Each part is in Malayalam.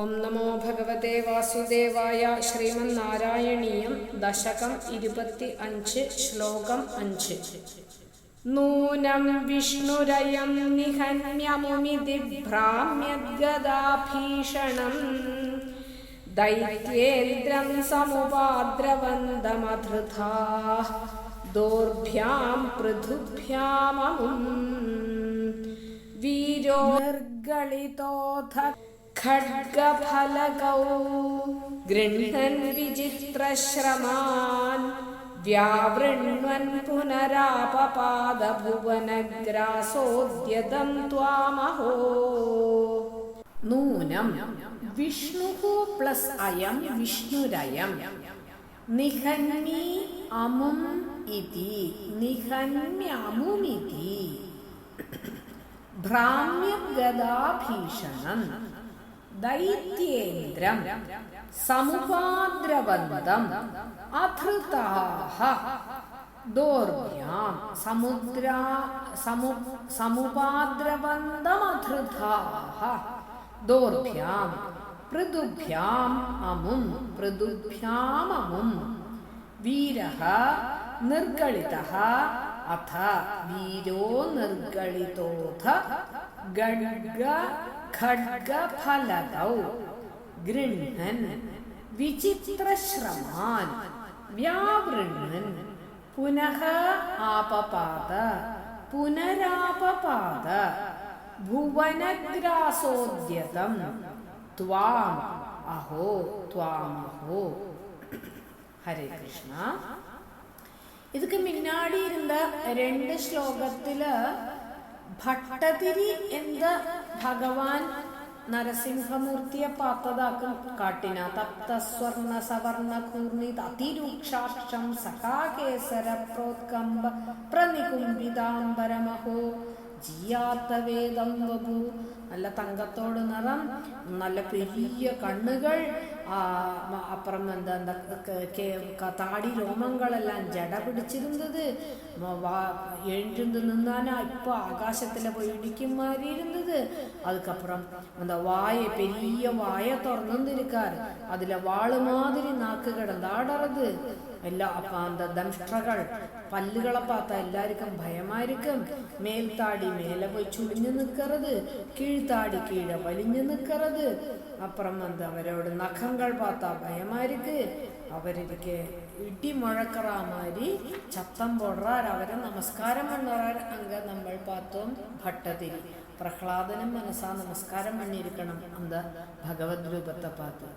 ഓം നമോ ഭഗവതേ വാസുദേവായ ശ്രീമന്നാരായണീയം ദശകം ഇരുപത്തി അഞ്ച് ശ്ലോകം അഞ്ച്. നൂനം വിഷ്ണുരയം നിഹന്യമുമിതി ഭ്രാമ്യദ്ഗദാഭീഷണം ദൈത്യേന്ദ്രം സമുപാദ്രവന്തമധൃതാ. ദോർഭ്യാം പൃഥുഭ്യാമമും. വീരോ खड्गफलकौ गृह्णन् विचित्रश्रमान् व्यावृण्वन् पुनरापपादभुवनग्रासोद्यतं त्वामहो नूनं विष्णुः प्लस् अयं विष्णुरयं निहन्मि अमुम् इति निहन्म्यमुमिति भ्राम्यगदाभीषणम् ദൈത്യേന്ദ്രം സമുപാദ്രവന്തം അധൃതാഹ ദോർഭ്യാം സമുദ്ര സമു സമുപാദ്രവന്തമധൃതാഹ ദോർഭ്യാം പൃഥുഭ്യാം അമും പൃഥുഭ്യാമമും വീരഃ നിർഗളിതഃ അഥ വീരോ നിർഗളിതോഥ ഗഡ്ഗ ഖഡ്ഗഫലകൗ ഗൃഹൻ വിചിത്രശ്രമാൻ വ്യാവൃണ്ണൻ പുനഃ ആപപാത പുനരാപപാത ഭുവനഗ്രാസോദ്യതം ത്വാം അഹോ ത്വാമഹോ ഹരേ കൃഷ്ണ இதுக்கு முன்னாடி இருந்த ரெண்டு ஸ்லோகத்துல ഭട്ടതിരി എന്ത് ഭഗവാൻ നരസിംഹമൂർത്തിയെ പാത്തതാക്കും. കാട്ടിന തപ്തസ്വർണ സവർണ കൂർണി അതിരൂക്ഷാക്ഷം സഖാകേസര പ്രോത്കമ്പ പ്രനികുംബിതാംബരമഹോ ജിയാത്ത വേദം വപു. നല്ല തങ്കത്തോട് നിറം നല്ല പെരിയ കണ്ണുകൾ അപ്പുറം എന്താ എന്താ താടി രോമങ്ങളെല്ലാം ജട പിടിച്ചിരുന്നത്. എഴുന്നു നിന്നാനാ ഇപ്പൊ ആകാശത്തിലെ പോയി ഇടിക്കും മാറിയിരുന്നത് അതുക്കപ്പുറം എന്താ വായ പെരിയ വായ തുറന്നിരിക്കാർ അതിലെ വാൾ മാതിരി നാക്ക് நாக்கு എല്ലാ അപ്പൊ എന്താ ദംഷ്ട്രകൾ. പല്ലുകളെ പാത്ത എല്ലാവർക്കും ഭയമായിരിക്കും. മേൽത്താടി മേലെ പോയി ചുളിഞ്ഞു നിൽക്കരുത് കീഴ്ത്താടി കീഴെ വലിഞ്ഞു നിൽക്കരുത് അപ്പുറം വന്ന് അവരോട് നഖങ്ങൾ പാത്ത ഭയമായിരിക്ക് അവരിക്ക് ഇടി മുഴക്കറ മാതിരി ചത്തം പൊടുറാർ അവരെ നമസ്കാരം പണ്ണറാർ അങ്ക നമ്മൾ പാത്തോം ഭട്ടതിരി പ്രഹ്ലാദനം മനസ്സാ നമസ്കാരം പണിയിരിക്കണം അന്ത ഭഗവത് രൂപത്തെ പാത്ത്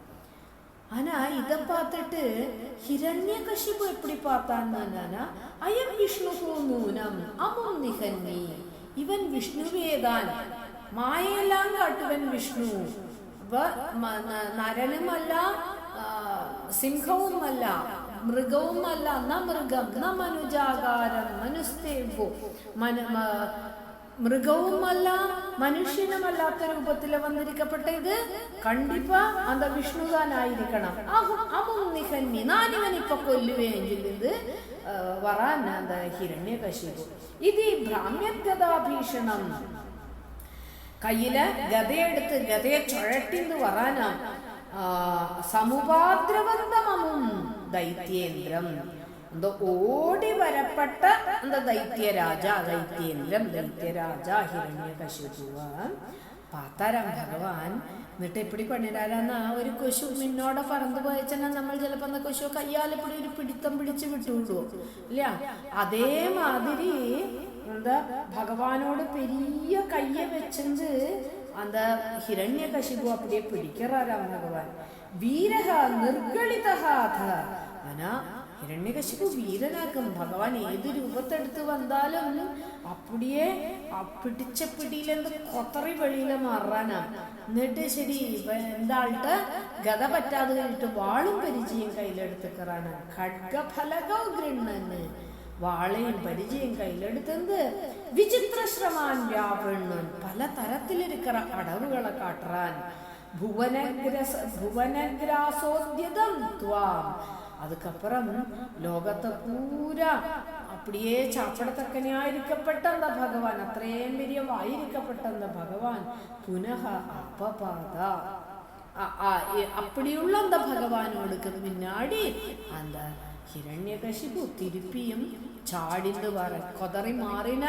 ஆனா இத பார்த்துட்டு ஹிரண்யகசிபு எப்படி பார்த்தான்னா அயம் விஷ்ணு நூனம் அமும் நிகன்னி ഇവൻ വിഷ്ണുവേദാൻ മായയെല്ലാം കാട്ടുവൻ വിഷ്ണു നരനുമല്ല സിംഹവുമല്ല മൃഗവുമല്ല ന മൃഗം ന മനുജാകാരം മനുസ്തേവോ. മനു മൃഗവുമല്ല മനുഷ്യനുമല്ലാത്ത രൂപത്തിൽ വന്നിരിക്കപ്പെട്ട ഇത് കണ്ടിപ്പ അത് വിഷ്ണുതാനായിരിക്കണം അമും നിഹന്നി നാനിവൻ ഇപ്പൊ കൊല്ലുവേങ്കിൽ ഇത് വറാൻ ഹിരണ്യകശിപു. ഇത് ഭ്രാമ്യഗതാഭീഷണം കയ്യിൽ ഗതയെടുത്ത് ഗതയെ ചുഴട്ടിന്ന് വറാനാ സമുപാദ്രവന്തമമും ദൈത്യേന്ദ്രം. എന്തോ ഓടി വരപ്പെട്ട എന്താ ദൈത്യരാജ ദൈത്യേന്ദ്രം ദൈത്യരാജ ഹിരണ്യകശുപുവ. പാത്താരാം ഭഗവാൻ എന്നിട്ട് എപ്പിടി ആ ഒരു കൊശു മിന്നോടെ പറന്നു പോയച്ചെന്നാ നമ്മൾ ചിലപ്പോ എന്താ കൊശു കയ്യാലിപ്പിടി ഒരു പിടിത്തം പിടിച്ച് വിട്ടുവിടുവോ ഇല്ല അതേമാതിരി എന്താ ഭഗവാനോട് പെരിയ കയ്യ വെച്ചത് அந்த ஹிரண்ய கசிபு அப்படியே பிடிக்கிறாராம் பகவான் வீரக നിർഗളിതഹാഥ ആനാ ഹിരണ്യകശിപു വീരനാക്കും ഭഗവാൻ ഏത് രൂപത്തെടുത്ത് വന്നാലും അപ്പടിയെ പിടിച്ച പിടിയിലെന്ത് കൊത്തറി വെളിയില് മാറാനാ എന്നിട്ട് ശരി എന്താൾട്ട് ഗത പറ്റാതെ കഴിഞ്ഞിട്ട് വാളും പരിചയം കയ്യിലെടുത്തുക്കറാണ് ഖഡ്ഗഫലകോ ഗൃണ്ണന് വാളയും പരിചയം കയ്യിലെടുത്തത് വിചിത്രശ്രമാൻ വ്യാപണ്ണു പല തരത്തിലിരിക്കുന്ന അടവുകളെ കാട്ടാൻ ഭുവനഗ്രസ ഭുവനഗ്രാസോദ്യതം ത്വാം. அதுக்கப்புறம் ലോകത്തെ പൂരാ അപ്പടിയേ ചാച്ചടത്തക്കനായിരിക്കപ്പെട്ടെന്ന ഭഗവാൻ അത്രയും വലിയ വായിരിക്കപ്പെട്ടെന്ന ഭഗവാൻ പുനഃ അപ്പപാത அப்படியுள்ள அந்த பகவானோடுக்கு പിന്നാടി? എന്താ ஹிரண்யகசிபு திருப்பியும் ചാടിന്ന് വര കൊതറി മാറിന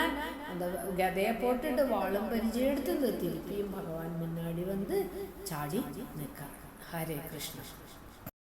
அந்த கதையை போட்டுட்டு வாழும் பரிச்சை எடுத்து திருப்பியும் பகவான் முன்னாடி வந்து சாடி நிற்கிறார் ஹரே கிருஷ்ண